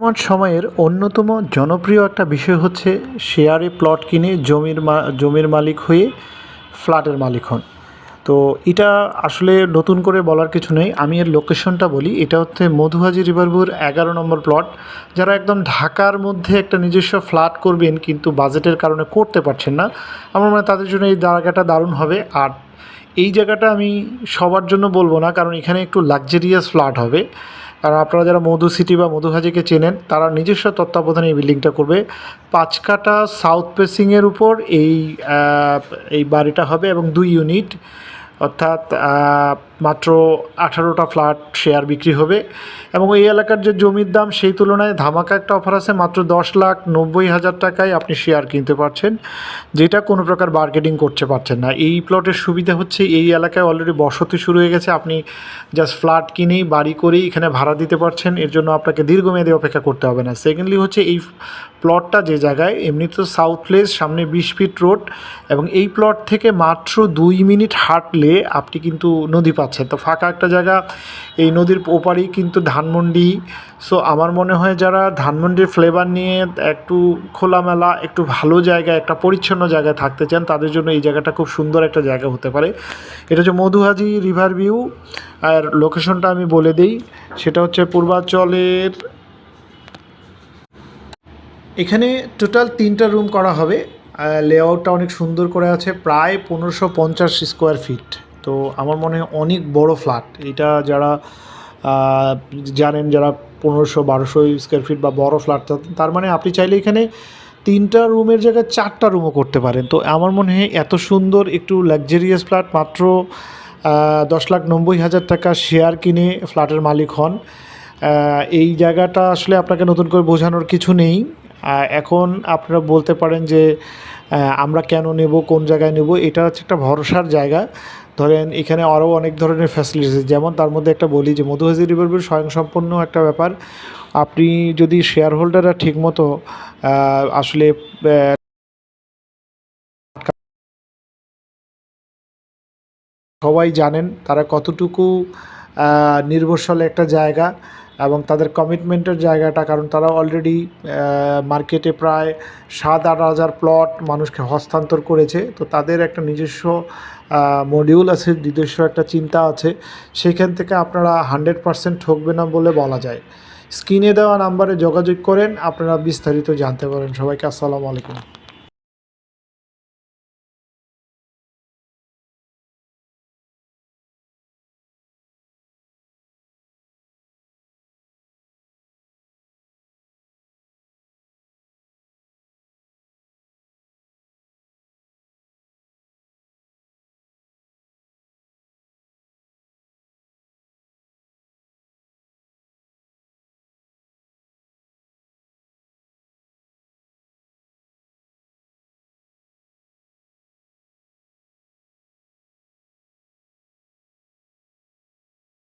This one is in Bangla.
বর্তমান সময়ের অন্যতম জনপ্রিয় একটা বিষয় হচ্ছে শেয়ারে প্লট কিনে জমির জমির মালিক হয়ে ফ্ল্যাটের মালিক হন। তো এটা আসলে নতুন করে বলার কিছু নেই। আমি এর লোকেশনটা বলি। এটা হচ্ছে মধুহাজি রিভারপুর এগারো নম্বর প্লট যারা একদম ঢাকার মধ্যে একটা নিজস্ব ফ্ল্যাট করবেন, কিন্তু বাজেটের কারণে করতে পারছেন না, আমার মনে হয় তাদের জন্য এই জায়গাটা দারুণ হবে। আর এই জায়গাটা আমি সবার জন্য বলব না, কারণ এখানে একটু লাক্সারিয়াস ফ্ল্যাট হবে। কারণ আপনারা যারা মধু সিটি বা মধুহাজিকে চেনেন, তারা নিজস্ব তত্ত্বাবধানে এই বিল্ডিংটা করবে। পাঁচ কাটা সাউথ ফেসিংয়ের উপর এই এই বাড়িটা হবে এবং দুই ইউনিট অর্থাৎ মাত্র আঠারোটা ফ্ল্যাট শেয়ার বিক্রি হবে। এবং এই এলাকার যে জমির দাম, সেই তুলনায় ধামাকা একটা অফার আছে, মাত্র দশ লাখ নব্বই হাজার টাকায় আপনি শেয়ার কিনতে পারছেন, যেটা কোনো প্রকার মার্কেটিং করতে পারছেন না। এই প্লটের সুবিধা হচ্ছে, এই এলাকায় অলরেডি বসতি শুরু হয়ে গেছে, আপনি জাস্ট ফ্ল্যাট কিনেই, বাড়ি করেই এখানে ভাড়া দিতে পারছেন, এর জন্য আপনাকে দীর্ঘমেয়াদী অপেক্ষা করতে হবে না। সেকেন্ডলি হচ্ছে, এই প্লটটা যে জায়গায়, এমনি তো সাউথ প্লেস সামনে বিশ ফিট রোড এবং এই প্লট থেকে মাত্র দুই মিনিট হাঁটলে আপনি কিন্তু নদী পাচ্ছেন। তো ফাঁকা একটা জায়গা, এই নদীর ওপারেই কিন্তু ধানমন্ডি। সো আমার মনে হয় যারা ধানমন্ডির ফ্লেভার নিয়ে একটু খোলামেলা, একটু ভালো জায়গায়, একটা পরিচ্ছন্ন জায়গায় থাকতে চান, তাদের জন্য এই জায়গাটা খুব সুন্দর একটা জায়গা হতে পারে। এটা হচ্ছে মধুহাজি রিভার ভিউ। আর লোকেশনটা আমি বলে দিই, সেটা হচ্ছে পূর্বাঞ্চলের এখানে টোটাল তিনটা রুম করা হবে। লেআউটটা অনেক সুন্দর করে আছে, প্রায় পনেরোশো পঞ্চাশ স্কোয়ার ফিট তো আমার মনে হয় অনেক বড় ফ্ল্যাট এটা যারা জানেন যারা পনেরোশো বারোশো স্কোয়ার ফিট বা বড় ফ্ল্যাট তার মানে আপনি চাইলে এখানে তিনটা রুমের জায়গায় চারটা রুমও করতে পারেন। তো আমার মনে হয় এত সুন্দর, একটু লাক্সারিয়াস ফ্ল্যাট মাত্র দশ লাখ নব্বই হাজার টাকা শেয়ার কিনে ফ্ল্যাটের মালিক হন। এই জায়গাটা আসলে আপনাকে নতুন করে বোঝানোর কিছু নেই। এখন আপনারা বলতে পারেন যে আমরা কেন নেব, কোন জায়গায় নেব, এটা হচ্ছে একটা ভরসার জায়গা। ধরেন এখানে আরও অনেক ধরনের ফ্যাসিলিটিস যেমন তার মধ্যে একটা বলি যে, মধুহাজি রিভারভিউ স্বয়ংসম্পন্ন একটা ব্যাপার। আপনি যদি শেয়ার হোল্ডাররা ঠিকমতো আসলে সবাই জানেন তারা কতটুকু নির্ভরশীল একটা জায়গা। এবং তাদের কমিটমেন্টের জায়গাটা, কারণ তারা অলরেডি মার্কেটে প্রায় সাত আট হাজার প্লট মানুষকে হস্তান্তর করেছে। তো তাদের একটা নিজস্ব মডিউল আছে, নিজস্ব একটা চিন্তা আছে। সেখান থেকে আপনারা হান্ড্রেড পারসেন্ট ঠকবে না বলে বলা যায়। স্ক্রিনে দেওয়া নাম্বারে যোগাযোগ করেন, আপনারা বিস্তারিত জানতে পারেন। সবাইকে আসসালামু আলাইকুম।